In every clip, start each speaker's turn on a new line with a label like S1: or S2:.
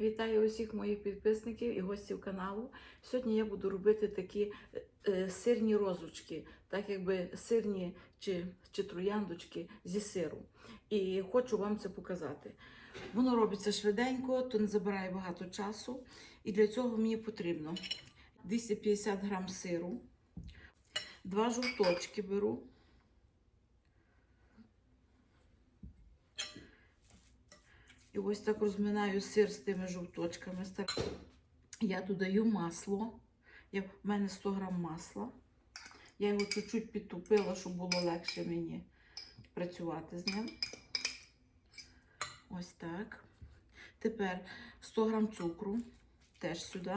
S1: Вітаю усіх моїх підписників і гостів каналу. Сьогодні я буду робити такі е, е, сирні розочки, так якби сирні чи, чи трояндочки зі сиру. І хочу вам це показати. Воно робиться швиденько, то не забирає багато часу. І для цього мені потрібно 250 грам сиру, два жовточки беру. І ось так розминаю сир з тими жовточками. Я додаю масло. В мене 100 грам масла. Я його чуть-чуть підтупила, щоб було легше мені працювати з ним. Ось так. Тепер 100 грам цукру теж сюди.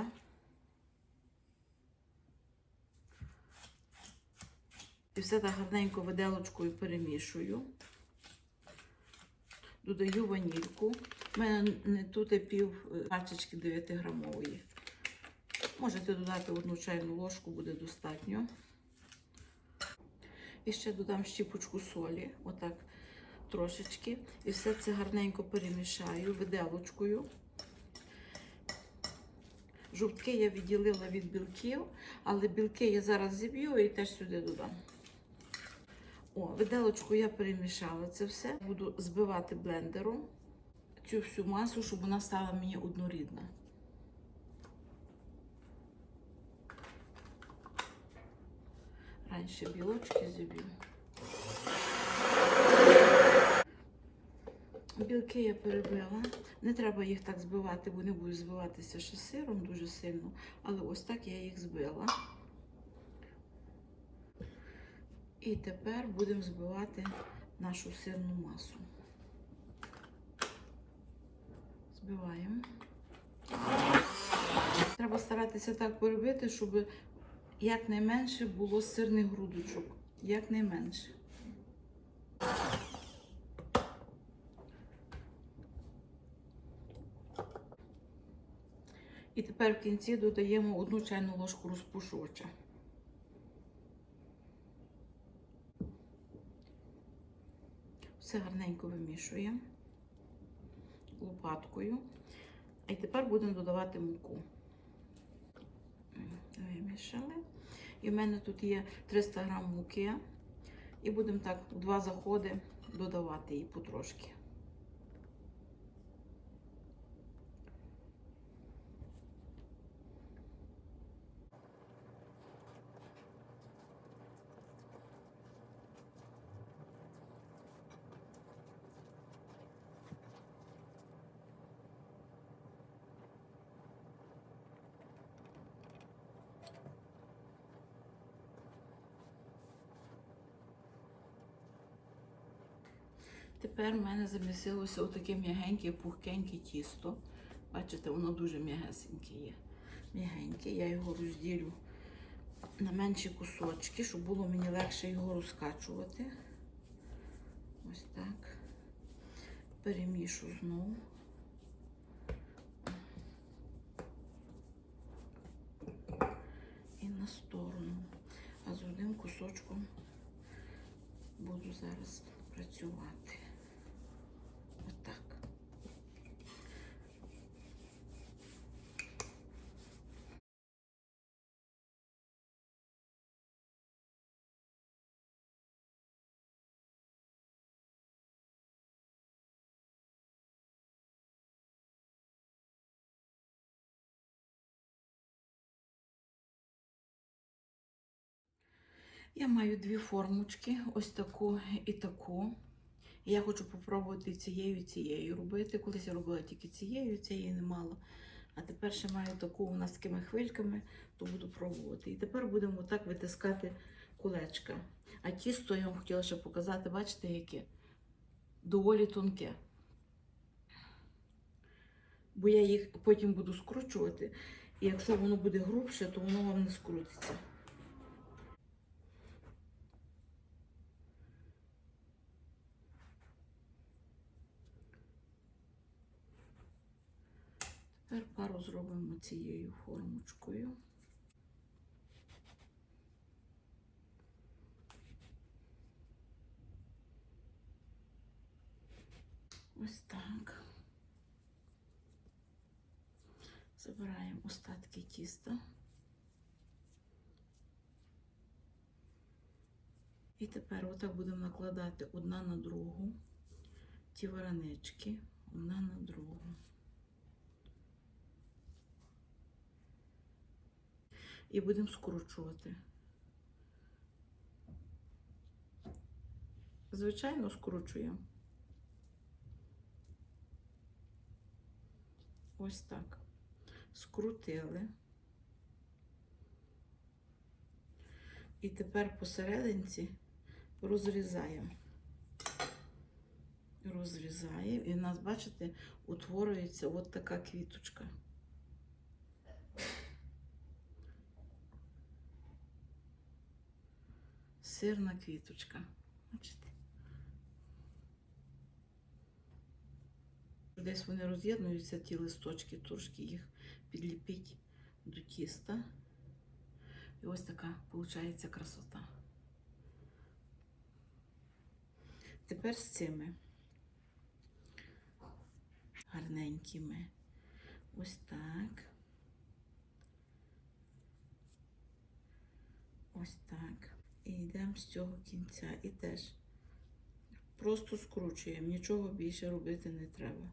S1: І все так гарненько виделочкою перемішую додаю ванільку. У мене не тут є пів е, пачечки 9 грамової. Можете додати одну чайну ложку, буде достатньо. І ще додам щіпочку солі, отак трошечки. І все це гарненько перемішаю виделочкою. Жовтки я відділила від білків, але білки я зараз зіб'ю і теж сюди додам. О, виделочку я перемішала це все. Буду збивати блендером цю всю масу, щоб вона стала мені однорідна. Раніше білочки зіб'ю. Білки я перебила. Не треба їх так збивати, бо вони будуть збиватися ще сиром дуже сильно. Але ось так я їх збила. І тепер будемо збивати нашу сирну масу. Збиваємо. Треба старатися так перебити, щоб якнайменше було сирних грудочок. Якнайменше. І тепер в кінці додаємо одну чайну ложку розпушувача. Все гарненько вимішуємо лопаткою. І тепер будемо додавати муку. Вимішали. І в мене тут є 300 грам муки. І будемо так два заходи додавати її потрошки. Тепер в мене замісилося отаке м'ягеньке, пухкеньке тісто. Бачите, воно дуже м'ягесеньке є. М'ягеньке. Я його розділю на менші кусочки, щоб було мені легше його розкачувати. Ось так. Перемішу знову. І на сторону. А з одним кусочком буду зараз працювати. Отак. Я маю дві формочки, ось таку і таку. Я хочу попробувати цією і цією робити. Колись я робила тільки цією, цієї не мало. А тепер ще маю таку у нас такими хвильками, то буду пробувати. І тепер будемо так витискати кулечка. А тісто я вам хотіла ще показати, бачите, яке? Доволі тонке. Бо я їх потім буду скручувати. І якщо воно буде грубше, то воно вам не скрутиться. Тепер пару зробимо цією формочкою. Ось так. Забираємо остатки тіста. І тепер отак будемо накладати одна на другу ті варенички, одна на другу. І будемо скручувати. Звичайно, скручуємо. Ось так. Скрутили. І тепер посерединці розрізаємо. Розрізаємо. І в нас, бачите, утворюється от така квіточка. Сирна квіточка. Бачите? Десь вони роз'єднуються, ті листочки, трошки їх підліпіть до тіста. І ось така виходить красота. Тепер з цими гарненькими. Ось так. Ось так. І йдемо з цього кінця. І теж просто скручуємо. Нічого більше робити не треба.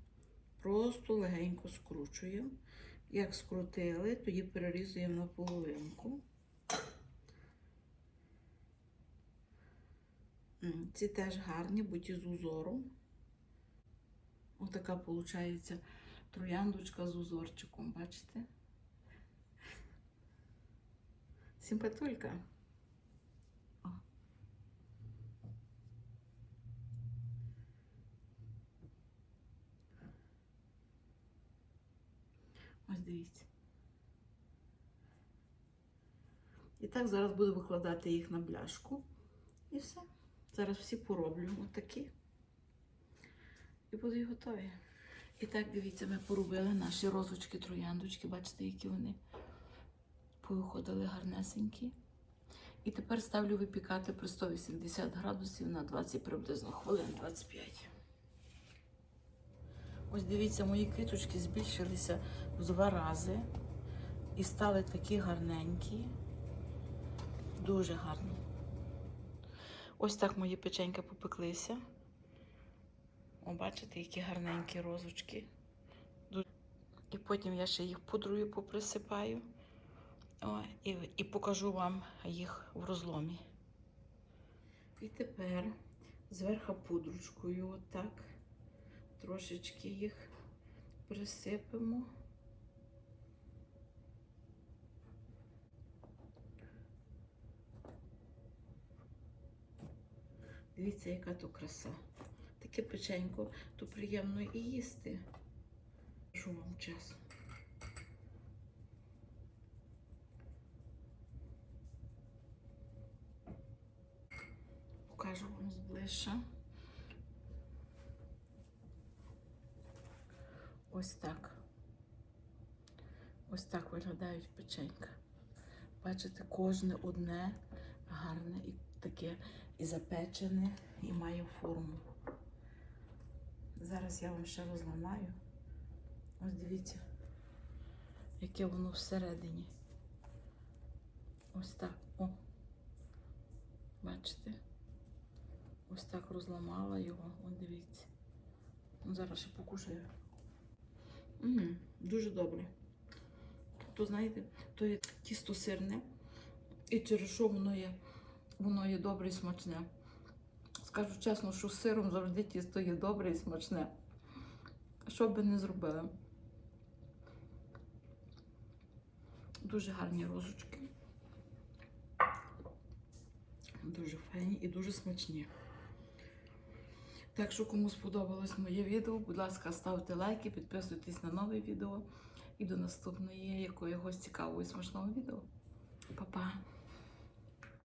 S1: Просто легенько скручуємо. Як скрутили, тоді перерізуємо на половинку. Ці теж гарні, будь із узором. Отака виходить трояндочка з узорчиком, бачите? Симпатулька. Ось дивіться. І так зараз буду викладати їх на бляшку. І все. Зараз всі пороблю отакі. І будуть готові. І так, дивіться, ми поробили наші розочки, трояндочки. Бачите, які вони повиходили гарнесенькі. І тепер ставлю випікати при 180 градусів на 20 приблизно хвилин 25. Ось дивіться, мої квіточки збільшилися в два рази і стали такі гарненькі. Дуже гарні. Ось так мої печеньки попеклися. О, бачите, які гарненькі розочки. І потім я ще їх пудрою поприсипаю. О, і, і покажу вам їх в розломі. І тепер зверху пудручкою отак трошечки їх присипемо. Дивіться, яка то краса. Таке печенько, то приємно і їсти. Що вам час? Покажу вам зближче. Ось так. Ось так виглядають печенька. Бачите, кожне одне гарне і таке і запечене, і має форму. Зараз я вам ще розламаю. Ось дивіться, яке воно всередині. Ось так. О. Бачите? Ось так розламала його. Ось дивіться. Ну, зараз ще покушаю. Ммм, дуже добре. То знаєте, то є тісто сирне, і через що воно є, воно є добре і смачне. Скажу чесно, що з сиром завжди тісто є добре і смачне. Що би не зробили. Дуже гарні розочки. Дуже файні і дуже смачні. Так що, кому сподобалось моє відео, будь ласка, ставте лайки, підписуйтесь на нове відео і до наступної якогось цікавого і смачного відео. Па-па!